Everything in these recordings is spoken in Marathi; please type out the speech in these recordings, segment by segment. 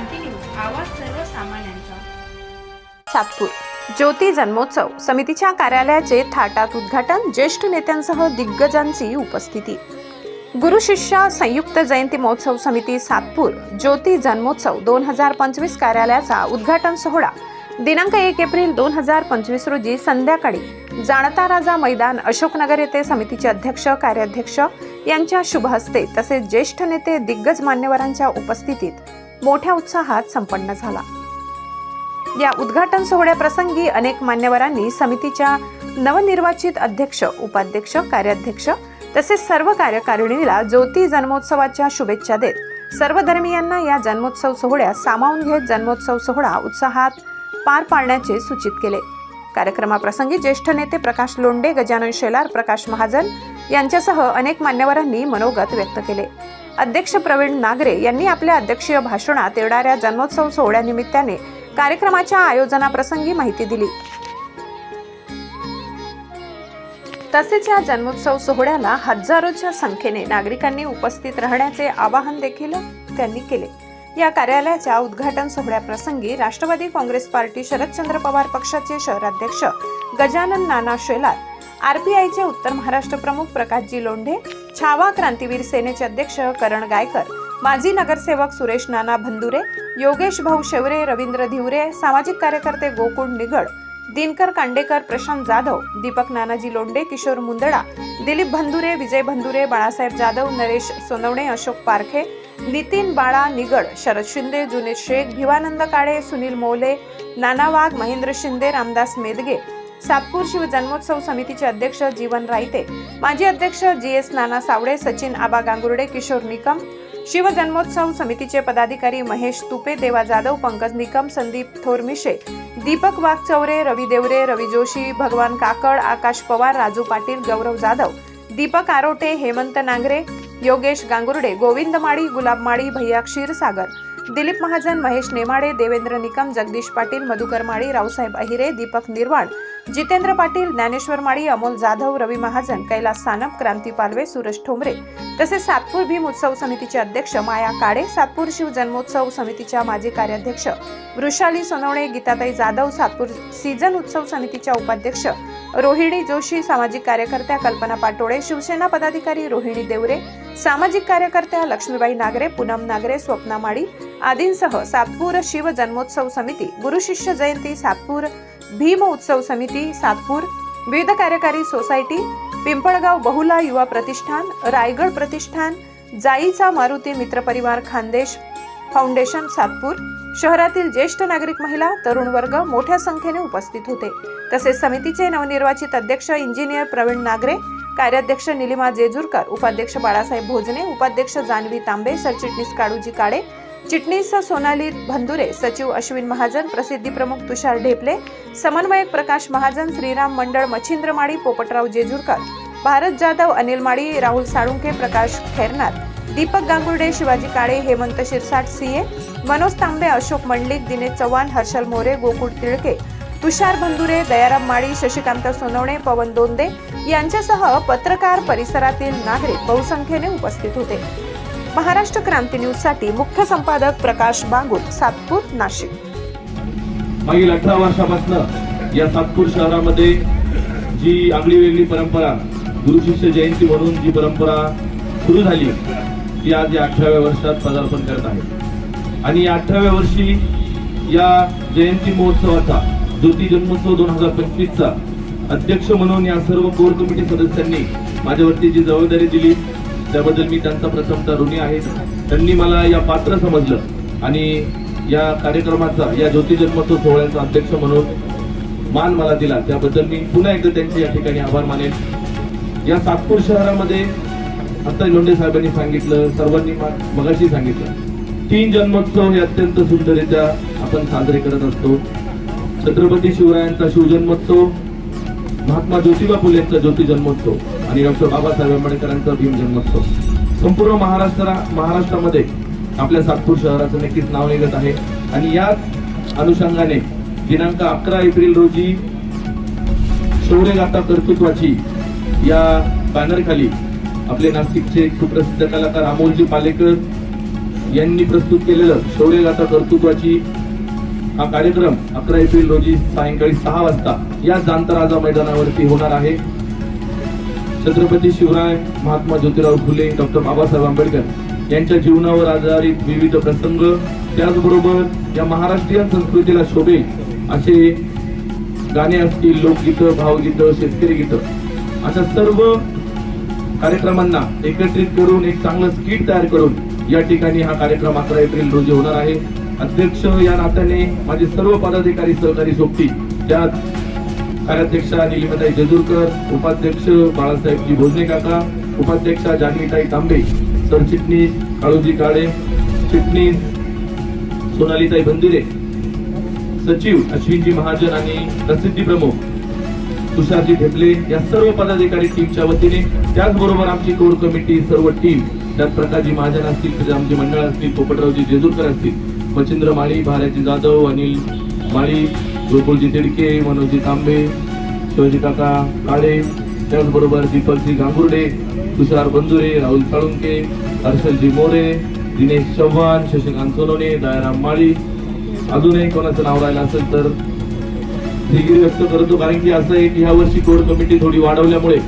क्रांती न्यूज आवाज सर्वसामान्यांचा. सातपूर. ज्योती जन्मोत्सव समितीच्या कार्यालयाचे थाटात उद्घाटन ज्येष्ठ नेत्यांसह दिग्गजांची उपस्थिती. गुरु शिष्य संयुक्त जयंती महोत्सव समिती सातपूर ज्योती जन्मोत्सव दोन हजार पंचवीस कार्यालयाचा उद्घाटन सोहळा. दिनांक एक एप्रिल दोन हजार पंचवीस रोजी संध्याकाळी जाणता राजा मैदान अशोकनगर येथे समितीचे अध्यक्ष कार्याध्यक्ष यांच्या शुभ हस्ते तसेच ज्येष्ठ नेते दिग्गज मान्यवरांच्या उपस्थितीत मोठ्या उत्साहात संपन्न झाला. या उद्घाटन सोहळ्याप्रसंगी अनेक मान्यवरांनी समितीच्या नवनिर्वाचित अध्यक्ष उपाध्यक्ष कार्याध्यक्ष तसेच सर्व कार्यकारिणीला ज्योती जन्मोत्सवाच्या शुभेच्छा देत सर्व धर्मियांना या जन्मोत्सव सोहळ्यात सामावून घेत जन्मोत्सव सोहळा उत्साहात पार पाडण्याचे सूचित केले. कार्यक्रमाप्रसंगी ज्येष्ठ नेते प्रकाश लोंडे गजानन शेलार प्रकाश महाजन यांच्यासह अनेक मान्यवरांनी मनोगत व्यक्त केले. अध्यक्ष प्रवीण नागरे यांनी आपल्या अध्यक्षीय भाषणात येणाऱ्या जन्मोत्सव सोहळ्यानिमित्ताने कार्यक्रमाच्या आयोजनाप्रसंगी माहिती दिली. तसेच या जन्मोत्सव सोहळ्याला हजारोच्या संख्येने नागरिकांनी उपस्थित राहण्याचे आवाहन देखील त्यांनी केले. या कार्यालयाच्या उद्घाटन सोहळ्याप्रसंगी राष्ट्रवादी काँग्रेस पार्टी शरदचंद्र पवार पक्षाचे शहराध्यक्ष गजानन नाना शेलार आरपीआयचे उत्तर महाराष्ट्र प्रमुख प्रकाशजी लोंढे छावा क्रांतीवीर सेनेचे अध्यक्ष करण गायकर माजी नगरसेवक सुरेश नाना भंदुरे योगेश भाऊ शेवरे रवींद्र धिवरे सामाजिक कार्यकर्ते गोकुळ निगड दिनकर कांडेकर प्रशांत जाधव दीपक नानाजी लोंडे किशोर मुंदडा दिलीप भंदुरे विजय भंदुरे बाळासाहेब जाधव नरेश सोनवणे अशोक पारखे नितीन बाळा निगड शरद शिंदे जुनेद शेख भिवानंद काळे सुनील मोले नाना वाघ महेंद्र शिंदे रामदास मेदगे सातपूर शिव जन्मोत्सव समितीचे अध्यक्ष जीवन रायते. माजी अध्यक्ष जी एस नाना सावडे सचिन आबा गांगुर्डे किशोर निकम शिव जन्मोत्सव समितीचे पदाधिकारी महेश तुपे देवा जाधव पंकज निकम संदीप थोरमिशे दीपक वाघचौरे रवी देवरे रवी जोशी भगवान काकड आकाश पवार राजू पाटील गौरव जाधव दीपक आरोटे हेमंत नांगरे योगेश गांगुर्डे गोविंद माळी गुलाब माळी भैया क्षीरसागर दिलीप महाजन महेश नेमाडे देवेंद्र निकम जगदीश पाटील मधुकर माळी रावसाहेब अहिरे दीपक निर्वाण जितेंद्र पाटील ज्ञानेश्वर माळी अमोल जाधव रवी महाजन कैलास सानप क्रांती पालवे सुरेश ठोंबरे. तसेच सातपूर भीम उत्सव समितीचे अध्यक्ष माया काळे सातपूर शिव जन्मोत्सव समितीच्या माजी कार्याध्यक्ष वृषाली सोनवणे गीताताई जाधव सातपूर सीझन उत्सव समितीच्या उपाध्यक्ष रोहिणी जोशी सामाजिक कार्यकर्त्या कल्पना पाटोळे शिवसेना पदाधिकारी रोहिणी देवरे सामाजिक कार्यकर्त्या लक्ष्मीबाई नागरे पूनम नागरे स्वप्ना माळी आदींसह सातपूर शिव जन्मोत्सव समिती गुरुशिष्य जयंती सातपूर भीम उत्सव समिती सातपूर विविध कार्यकारी सोसायटी पिंपळगाव बहुला युवा प्रतिष्ठान रायगड प्रतिष्ठान जाईचा मारुती मित्रपरिवार खानदेश फाउंडेशन सातपूर शहरातील ज्येष्ठ नागरिक महिला तरुण वर्ग मोठ्या संख्येने उपस्थित होते. तसेच समितीचे नवनिर्वाचित अध्यक्ष इंजिनियर प्रवीण नागरे कार्याध्यक्ष निलिमा जेजूरकर उपाध्यक्ष बाळासाहेब भोजने उपाध्यक्ष जानवी तांबे सरचिटणीस काळूजी काळे चिटणीस सोनाली भंदुरे सचिव अश्विन महाजन प्रसिद्धी प्रमुख तुषार ढेपले समन्वयक प्रकाश महाजन श्रीराम मंडळ मच्छिंद्र पोपटराव जेजूरकर भारत जाधव अनिल माळी राहुल साळुंखे प्रकाश खैरनाथ दीपक गांगुर्डे शिवाजी काळे हेमंत शिरसाट सीए मनोज तांबे अशोक मंडलिक दिनेश चव्हाण हर्षल मोरे गोकुळ तिळके तुषार भंदुरे दयाराम माळी शशिकांत सोनवणे पवन दोंदे यांच्यासह पत्रकार परिसरातील नागरिक बहुसंख्येने उपस्थित होते. महाराष्ट्र क्रांती न्यूजसाठी मुख्य संपादक प्रकाश बागुल सातपूर नाशिक. मागील अठरा वर्षापासून या सातपूर शहरामध्ये जी आगळी वेगळी परंपरा गुरुशिष्य जयंती म्हणून जी परंपरा सुरू झाली ती आज या अठराव्या वर्षात पदार्पण करत आहे. आणि या अठराव्या वर्षी या जयंती महोत्सवाचा ज्योती जन्मोत्सव दोन हजार पंचवीसचा अध्यक्ष म्हणून या सर्व कोर कमिटी सदस्यांनी माझ्यावरती जी जबाबदारी दिली त्याबद्दल मी त्यांचा प्रथमतः ऋणी आहे. त्यांनी मला या पात्र समजलं. आणि या कार्यक्रमाचा या ज्योतिजन्मोत्सव सोहळ्याचा अध्यक्ष म्हणून मान मला दिला. त्याबद्दल मी पुन्हा एकदा त्यांचे या ठिकाणी आभार मानेन. या सातपूर शहरामध्ये आता लोंढे साहेबांनी सांगितलं सर्वांनी मा- मगाशी सांगितलं. तीन जन्मोत्सव हे अत्यंत सुंदररित्या आपण साजरे करत असतो. छत्रपती शिवरायांचा शिवजन्मोत्सव महात्मा ज्योतिबा फुलेंचा ज्योती जन्मोत्सव आणि डॉक्टर बाबासाहेब आंबेडकरांचा भीम जन्मोत्सव. संपूर्ण महाराष्ट्र महाराष्ट्रामध्ये आपल्या सातपूर शहराचं नक्कीच नाव निघत आहे. आणि याच अनुषंगाने दिनांक अकरा एप्रिल रोजी शौर्यगाथा कर्तृत्वाची या बॅनरखाली आपले नाशिकचे सुप्रसिद्ध कलाकार अमोलजी पालेकर यांनी प्रस्तुत केलेलं शौर्यगाथा कर्तृत्वाची हा कार्यक्रम अकरा एप्रिल रोजी सायंकाळी सहा वाजता या जांतराजा मैदानावरती होणार आहे. छत्रपती शिवराय महात्मा ज्योतिराव फुले डॉक्टर बाबासाहेब आंबेडकर यांच्या जीवनावर आधारित विविध प्रसंग त्याचबरोबर या महाराष्ट्रीयन संस्कृतीला शोभे असे गाणे असतील लोकगीतं भावगीतं शेतकरी गीतं. अशा सर्व कार्यक्रमांना एकत्रित करून एक चांगलं स्किट तयार करून या ठिकाणी हा कार्यक्रम अकरा एप्रिल रोजी होणार आहे. अध्यक्ष या नात्याने माझे सर्व पदाधिकारी सहकारी सोबती त्यात कार्याध्यक्षा निलिमाताई जेजूरकर उपाध्यक्ष बाळासाहेबजी भोजने काका उपाध्यक्षा जानवीताई तांबे सरचिटणीस काळूजी काळे चिटणीस सोनालीताई बंदिरे सचिव अश्विनजी महाजन आणि प्रसिद्धी प्रमुख तुषारजी ढेपले या सर्व पदाधिकारी टीमच्या वतीने त्याचबरोबर आमची कोर कमिटी सर्व टीम त्यात प्रकाशजी महाजन असतील आमचे मंडळ असतील पोपटरावजी जेजूरकर असतील मच्छिंद्र माळी भार्याजी जाधव अनिल माळी गोकुळजी तिडके मनोजी तांबे शिवाजी काका काळे त्याचबरोबर दीपकजी गांगुर्डे तुषार बंधुरे राहुल साळुंके हर्षलजी मोरे दिनेश चव्हाण शशिकांत सोनोने दयाराम माळी. अजूनही कोणाचं नाव राहिलं असेल तर दिलगिरी व्यक्त करतो कारण की असं आहे की ह्या वर्षी कोर कमिटी थोडी वाढवल्यामुळे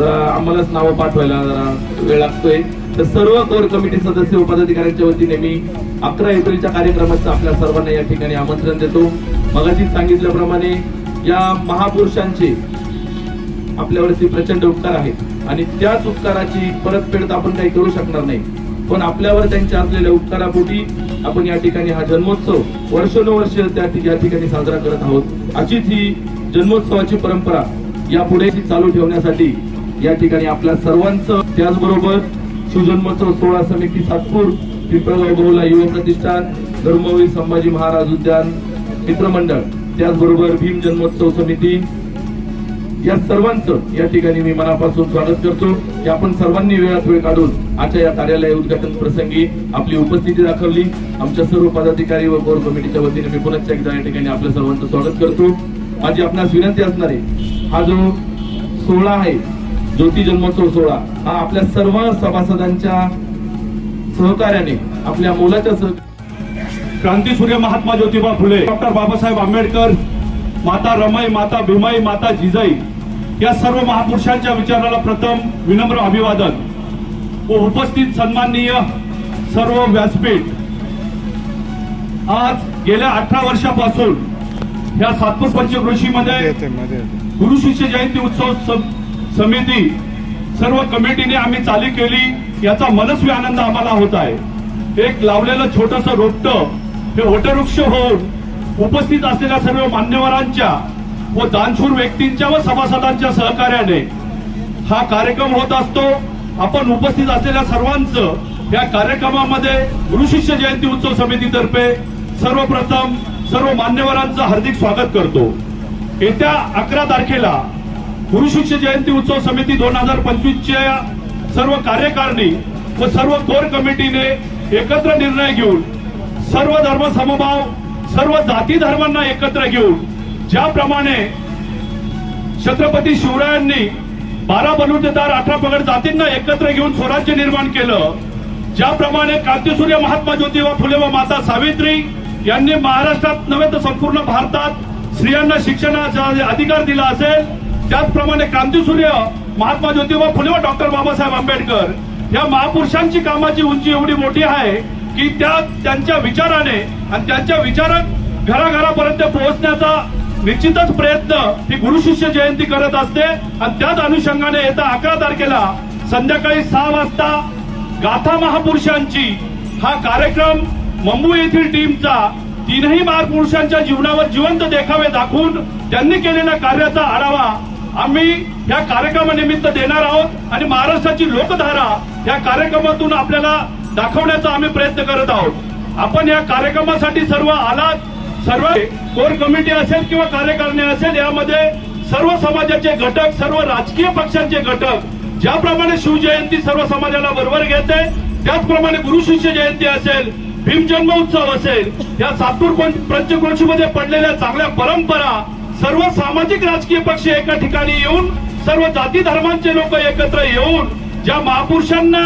आम्हालाच नावं पाठवायला जरा वेळ लागतोय. तर सर्व कोर कमिटी सदस्य व पदाधिकाऱ्यांच्या वतीने मी अकरा एप्रिलच्या कार्यक्रमाचं आपल्या सर्वांना या ठिकाणी आमंत्रण देतो. मगाशीच सांगितल्याप्रमाणे या महापुरुषांचे आपल्यावरती प्रचंड उपकार आहेत. आणि त्याच उपकाराची परतफेड तर आपण काही करू शकणार नाही. पण आपल्यावर त्यांच्या असलेल्या उपकारापोटी आपण या ठिकाणी हा जन्मोत्सव वर्षानुवर्ष त्या या ठिकाणी साजरा करत आहोत. अशीच ही जन्मोत्सवाची परंपरा यापुढे चालू ठेवण्यासाठी या ठिकाणी आपल्या सर्वांचं त्याचबरोबर शिवजन्मोत्सव सोहळा समिती सातपूर पिंपळगाव बहुला युवक प्रतिष्ठान धर्मवीर संभाजी महाराज उद्यान मित्रमंडळ त्याचबरोबर भीम जन्मोत्सव समिती. या सर्वांचं या ठिकाणी मी मनापासून स्वागत करतो. की आपण सर्वांनी वेळात वेळ काढून आजच्या या कार्यालय उद्घाटन प्रसंगी आपली उपस्थिती दाखवली. आमच्या सर्व पदाधिकारी व कोर कमिटीच्या वतीने मी पुन्हा एकदा या ठिकाणी आपल्या सर्वांचं स्वागत करतो. माझी आपणास विनंती असणार आहे हा जो सोहळा आहे ज्योती जन्मोत्सव सोहळा हा आपल्या सर्व सभासदांच्या सहकार्याने आपल्या मुलाच्या सह क्रांतीसूर्य महात्मा ज्योतिबा फुले डॉक्टर बाबासाहेब आंबेडकर माता रमाई माता भीमाई माता जिजाई या सर्व महापुरुषांच्या विचाराला प्रथम विनम्र अभिवादन. व उपस्थित सन्माननीय सर्व व्यासपीठ. आज गेल्या अठरा वर्षापासून या सातपूर पंचकृषीमध्ये गुरु शिष्य जयंती उत्सव सम- समिती सर्व कमिटीने आम्ही चाली केली. याचा मनस्वी आनंद आम्हाला होत आहे. एक लावलेलं छोटस रोपट हे वटवृक्ष होऊन उपस्थित असलेल्या सर्व मान्यवरांच्या व दानशूर व्यक्तींच्या व सभासदांच्या सहकार्याने हा कार्यक्रम होत असतो. आपण उपस्थित असलेल्या सर्वांचं या कार्यक्रमामध्ये गुरुशिष्य जयंती उत्सव समितीतर्फे सर्वप्रथम सर्व मान्यवरांचं हार्दिक स्वागत करतो. येत्या अकरा तारखेला गुरु शिष्य जयंती उत्सव समिती दोन हजार पंचवीसच्या सर्व कार्यकारिणी व सर्व कोर कमिटीने एकत्र निर्णय घेऊन सर्व धर्म समभाव सर्व जाती धर्मांना एकत्र घेऊन ज्याप्रमाणे छत्रपती शिवरायांनी बारा बलुतेदार अठरा पगड जातींना एकत्र घेऊन स्वराज्य निर्माण केलं ज्याप्रमाणे क्रांतीसूर्य महात्मा ज्योतिबा फुले व माता सावित्री यांनी महाराष्ट्रात नव्हे तर संपूर्ण भारतात स्त्रियांना शिक्षणाचा अधिकार दिला असेल त्याचप्रमाणे क्रांतीसूर्य महात्मा ज्योतिबा फुले व डॉक्टर बाबासाहेब आंबेडकर या महापुरुषांची कामाची उंची एवढी मोठी आहे की त्या त्यांच्या विचाराने आणि त्यांच्या विचारात घराघरापर्यंत पोहोचण्याचा निश्चितच प्रयत्न ही गुरु शिष्य जयंती करत असते. आणि त्याच अनुषंगाने येत्या अकरा तारखेला संध्याकाळी सहा वाजता गाथा महापुरुषांची हा कार्यक्रम मंबू येथील टीमचा तीनही महापुरुषांच्या जीवनावर जिवंत देखावे दाखवून त्यांनी केलेल्या कार्याचा आढावा आम्ही या कार्यक्रमानिमित्त देणार आहोत आणि महाराष्ट्राची लोकधारा या कार्यक्रमातून आपल्याला दाखवण्याचा आम्ही प्रयत्न करत आहोत. आपण या कार्यक्रमासाठी सर्व आलात सर्व कोर कमिटी असेल किंवा कार्यकारिणी असेल यामध्ये सर्व समाजाचे घटक सर्व राजकीय पक्षांचे घटक ज्याप्रमाणे शिवजयंती सर्व समाजाला बरोबर घेते त्याचप्रमाणे गुरु शिष्य जयंती असेल भीमजन्म उत्सव असेल या सातूर पंचक्रोशीमध्ये पडलेल्या चांगल्या परंपरा सर्व सामाजिक राजकीय पक्ष एका ठिकाणी येऊन सर्व जाती धर्मांचे लोक एकत्र येऊन ज्या महापुरुषांना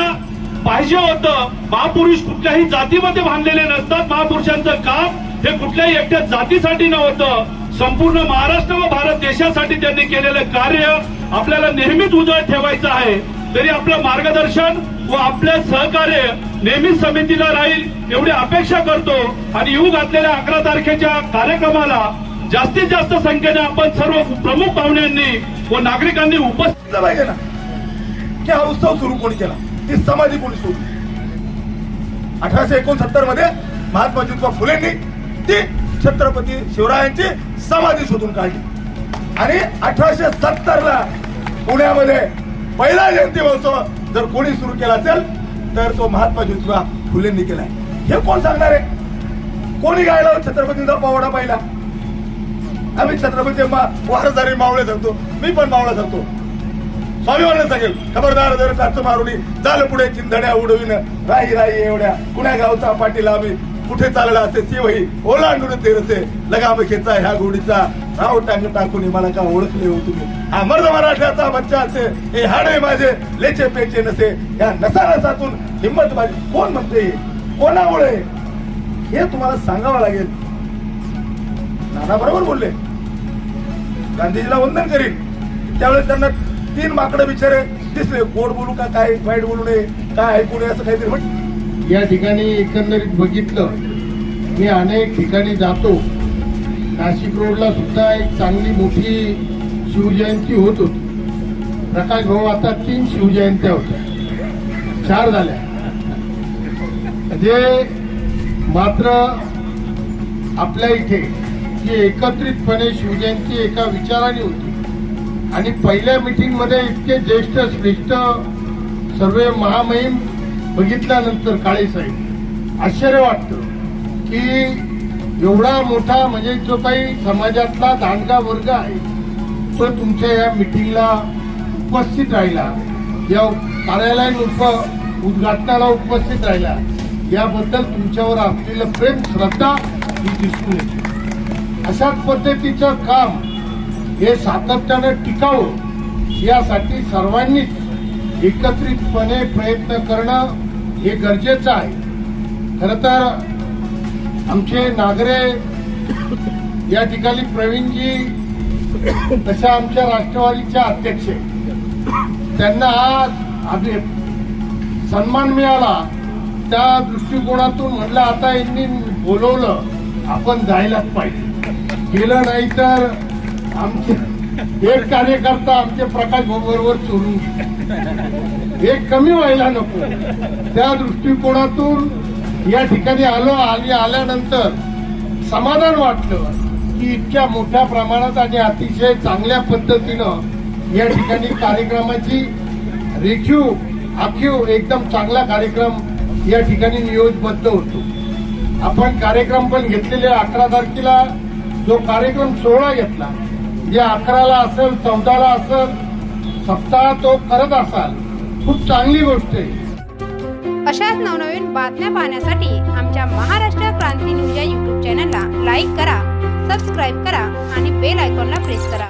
पाहिजे होतं महापुरुष कुठल्याही जातीमध्ये बांधलेले नसतात महापुरुषांचं काम हे कुठल्याही एकट्या जातीसाठी नव्हतं. संपूर्ण महाराष्ट्र व भारत देशासाठी त्यांनी केलेलं कार्य आपल्याला नेहमीच उजळ ठेवायचं आहे. तरी आपलं मार्गदर्शन व आपलं सहकार्य नेहमीच समितीला राहील एवढी अपेक्षा करतो. आणि येऊ घातलेल्या अकरा तारखेच्या कार्यक्रमाला जास्तीत जास्त संख्येने आपण सर्व प्रमुख पाहुण्यांनी व नागरिकांनी उपस्थित पाहिजे ना? की हा उत्सव सुरू कोणी केला? ती समाधी कोणी सुरू अठराशे एकोणसत्तरमध्ये महात्मा ज्योतिबा फुलेंनी ती छत्रपती शिवरायांची समाधी शोधून काढली. आणि अठराशे सत्तर ला पुण्यामध्ये पहिला जयंती महोत्सव जर कोणी सुरू केला असेल तर तो महात्मा ज्योतिबा फुलेंनी केलाय. हे कोण सांगणार आहे? कोणी गायला छत्रपतींचा पावडा पाहिला. आम्ही छत्रपती वारसदारी मावळे धरतो. मी पण मावळा सांगतो स्वाभिमानाने सांगेल खबरदार जर काच मारुनी झालं पुढे चिंधड्या उडविन. राही राही एवढ्या कुण्या गावचा पाटीला आम्ही. कुठे चालला असे शिवही ओलांडून तेरसे. लगाम खेचा ह्या गोडीचा नाव टांग टाकून मला का ओळखले हो तुम्ही? हा मर्द मराठ्याचा बच्चा असे. हे हाडे माझे लेचे पेचे नसे. या नसा नसातून हिंमत माझी. कोण म्हणते कोणामुळे? हे तुम्हाला सांगावं लागेल. नाना बरोबर बोलले. गांधीजीला वंदन करीन. त्यावेळेस त्यांना तीन माकडं बिचारे दिसले. गोड बोलू का काय वाईट बोलू नये काय ऐकू नये असं काहीतरी म्हण या ठिकाणी एकंदरीत बघितलं. मी अनेक ठिकाणी जातो. नाशिक रोडला सुद्धा एक चांगली मोठी शिवजयंती होत होती. प्रकाश भाऊ आता तीन शिवजयंत्या होत्या. चार झाल्या. जे मात्र आपल्या इथे की एकत्रितपणे शिवजयंती एका विचाराने होती. आणि पहिल्या मिटिंगमध्ये इतके ज्येष्ठ श्रेष्ठ सर्व महामहिम बघितल्यानंतर काळे साहेब आश्चर्य वाटतं की एवढा मोठा म्हणजे जो काही समाजातला दांडगा वर्ग आहे तो तुमच्या या मिटिंगला उपस्थित राहिला या कार्यालयीन उप उद्घाटनाला उपस्थित राहिला. याबद्दल तुमच्यावर असलेलं प्रेम श्रद्धा ही दिसून येते. अशाच पद्धतीचं काम हे सातत्यानं टिकावं यासाठी सर्वांनीच एकत्रितपणे प्रयत्न करणं हे गरजेचं आहे. खरं तर आमचे नागरे या ठिकाणी प्रवीणजी तशा आमच्या राष्ट्रवादीच्या अध्यक्ष त्यांना आज सन्मान मिळाला. त्या दृष्टिकोनातून म्हटलं आता यांनी बोलवलं आपण जायलाच पाहिजे. गेलं नाही तर आमचे एक कार्यकर्ता आमचे प्रकाश बरोबर चोरून हे कमी व्हायला नको. त्या दृष्टिकोनातून या ठिकाणी आलो आणि आल्यानंतर समाधान वाटलं की इतक्या मोठ्या प्रमाणात आणि अतिशय चांगल्या पद्धतीनं या ठिकाणी कार्यक्रमाची रेखीव आखीव एकदम चांगला कार्यक्रम या ठिकाणी नियोजबद्ध होतो. आपण कार्यक्रम पण घेतलेले अकरा तारखेला जो कार्यक्रम सोहळा घेतला जे अकराला असेल चौदाला असेल सप्ताह तो करत असाल खूप चांगली गोष्ट आहे. अशाच नवनवीन बातम्या पाहण्यासाठी आमच्या महाराष्ट्र क्रांती न्यूज या यूट्यूब चॅनलला लाईक करा सबस्क्राईब करा आणि बेल आयकॉनला प्रेस करा.